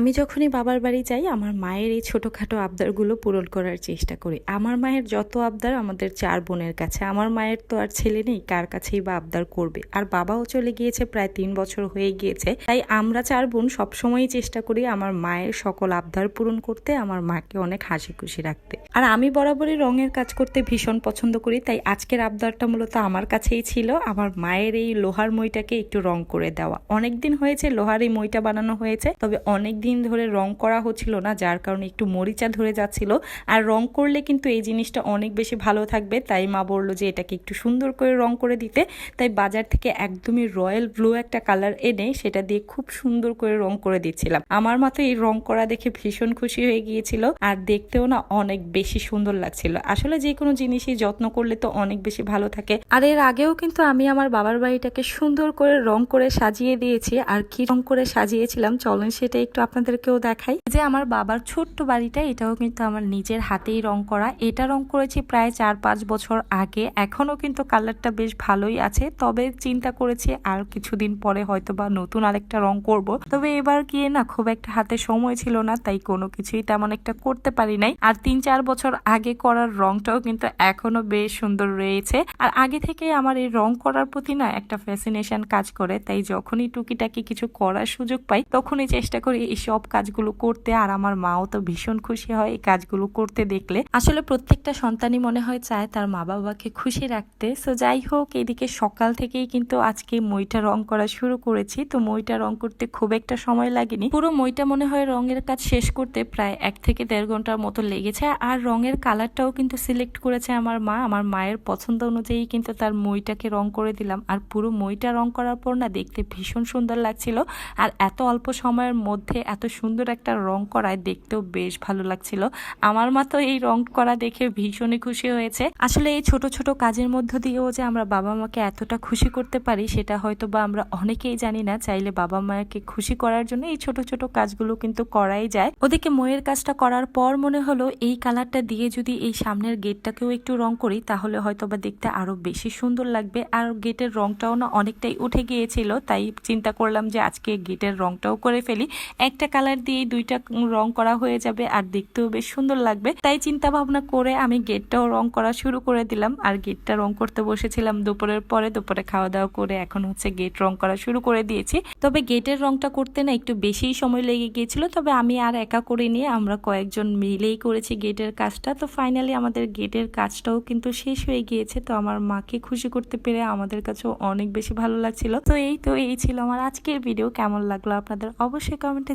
আমি যখনই বাবার বাড়ি যাই, আমার মায়ের এই ছোটোখাটো আবদারগুলো পূরণ করার চেষ্টা করি। আমার মায়ের যত আবদার আমাদের চার বোনের কাছে, আমার মায়ের তো আর ছেলে নেই, কার কাছেই বা আবদার করবে? আর বাবাও চলে গিয়েছে, প্রায় তিন বছর হয়ে গিয়েছে। তাই আমরা চার বোন সবসময়ই চেষ্টা করি আমার মায়ের সকল আবদার পূরণ করতে, আমার মাকে অনেক হাসি খুশি রাখতে। আর আমি বরাবরই রঙের কাজ করতে ভীষণ পছন্দ করি, তাই আজকের আবদারটা মূলত আমার কাছেই ছিল, আমার মায়ের এই লোহার মইটাকে একটু রং করে দেওয়া। অনেকদিন হয়েছে লোহার এই মইটা বানানো হয়েছে, তবে অনেক দিন ধরে রং করা হচ্ছিল না, যার কারণে একটু মরিচা ধরে যাচ্ছিল। আর রং করলে কিন্তু এই জিনিসটা অনেক বেশি ভালো থাকবে। তাই মা বলল যে এটাকে একটু সুন্দর করে রং করে দিতে। তাই বাজার থেকে একদমই রয়্যাল ব্লু একটা কালার এনে সেটা দিয়ে খুব সুন্দর করে রং করে দিচ্ছিলাম। আমার মতো এই রং করা দেখে ভীষণ খুশি হয়ে গিয়েছিল আর দেখতেও না অনেক বেশি সুন্দর লাগছিল। আসলে যে কোনো জিনিসই যত্ন করলে তো অনেক বেশি ভালো থাকে। আর এর আগেও কিন্তু আমি আমার বাবার বাড়িটাকে সুন্দর করে রং করে সাজিয়ে দিয়েছি। আর কি রং করে সাজিয়েছিলাম, চলেন সেটা একটু আপনাদেরকেও দেখাই যে আমার বাবার ছোট্ট বাড়িটা, এটাও কিন্তু আমার নিজের হাতেই রং করা। এটা রং করেছি প্রায় চার পাঁচ বছর আগে। এখনও কিন্তু কালারটা বেশ ভালোই আছে। তবে চিন্তা করেছি আর কিছুদিন পরে হয়তো বা নতুন আরেকটা রং করব। তবে এবার গিয়ে না খুব একটা হাতে সময় ছিল না, তাই কোনো কিছুই তেমন একটা করতে পারি নাই। আর তিন চার বছর আগে করার রংটাও কিন্তু এখনও বেশ সুন্দর রয়েছে। আর আগে থেকে আমার এই রং করার প্রতি না একটা ফ্যাসিনেশন কাজ করে। তাই যখনই টুকিটাকি কিছু করার সুযোগ পাই, তখনই চেষ্টা করি সব কাজগুলো করতে আর আমার মাও তো ভীষণ খুশি হয় এই কাজগুলো করতে দেখলে। আসলে প্রত্যেকটা সন্তানই মনে হয় চায় তার মা বাবাকে খুশি রাখতে। সো যাই হোক, এদিকে সকাল থেকেই কিন্তু আজকে মইটা রং করা শুরু করেছি। তো মইটা রং করতে খুব একটা সময় লাগেনি। পুরো মইটা মনে হয় রঙের কাজ শেষ করতে প্রায় এক থেকে দেড় ঘণ্টার মতো লেগেছে। আর রঙের কালারটাও কিন্তু সিলেক্ট করেছে আমার মা। আমার মায়ের পছন্দ অনুযায়ী কিন্তু তার মইটাকে রং করে দিলাম। আর পুরো মইটা রং করার পর না দেখতে ভীষণ সুন্দর লাগছিল। আর এত অল্প সময়ের মধ্যে এত সুন্দর একটা রং করায় দেখতেও বেশ ভালো লাগছিল। আমার মা তো এই রং করা দেখে ভীষণই খুশি হয়েছে। আসলে এই ছোট ছোট কাজের মধ্য দিয়েও যে আমরা বাবা মাকে এতটা খুশি করতে পারি, সেটা হয়তো বা আমরা অনেকেই জানি না। চাইলে বাবা মাকে খুশি করার জন্য এই ছোট ছোট কাজগুলো কিন্তু করাই যায়। ওদিকে ময়ের কাজটা করার পর মনে হলো, এই কালারটা দিয়ে যদি এই সামনের গেটটাকেও একটু রং করি, তাহলে হয়তো বা দেখতে আরও বেশি সুন্দর লাগবে। আর গেটের রংটাও না অনেকটাই উঠে গিয়েছিল, তাই চিন্তা করলাম যে আজকে গেটের রংটাও করে ফেলি। একটা কালার দিয়ে দুইটা রং করা হয়ে যাবে আর দেখতেও বেশ সুন্দর লাগবে। তাই চিন্তা ভাবনা করে আমি গেটটাও রং করা শুরু করে দিলাম। আর গেটটা রং করতে বসেছিলাম দুপুরের পরে, দুপুরে খাওয়া দাওয়া করে এখন হচ্ছে গেট রং করা শুরু করে দিয়েছি। তবে গেটের রংটা করতে না একটু বেশিই সময় লেগে গিয়েছিল, তবে আমি আর একা করে নিয়ে আমরা কয়েকজন মিলেই করেছি গেটের কাজটা। তো ফাইনালি আমাদের গেটের কাজটাও কিন্তু শেষ হয়ে গিয়েছে। তো আমার মাকে খুশি করতে পেরে আমাদের কাছেও অনেক বেশি ভালো লাগছিল। তো এই তো, এই ছিল আমার আজকের ভিডিও কেমন লাগল আপনাদের? অবশ্যই কমেন্টে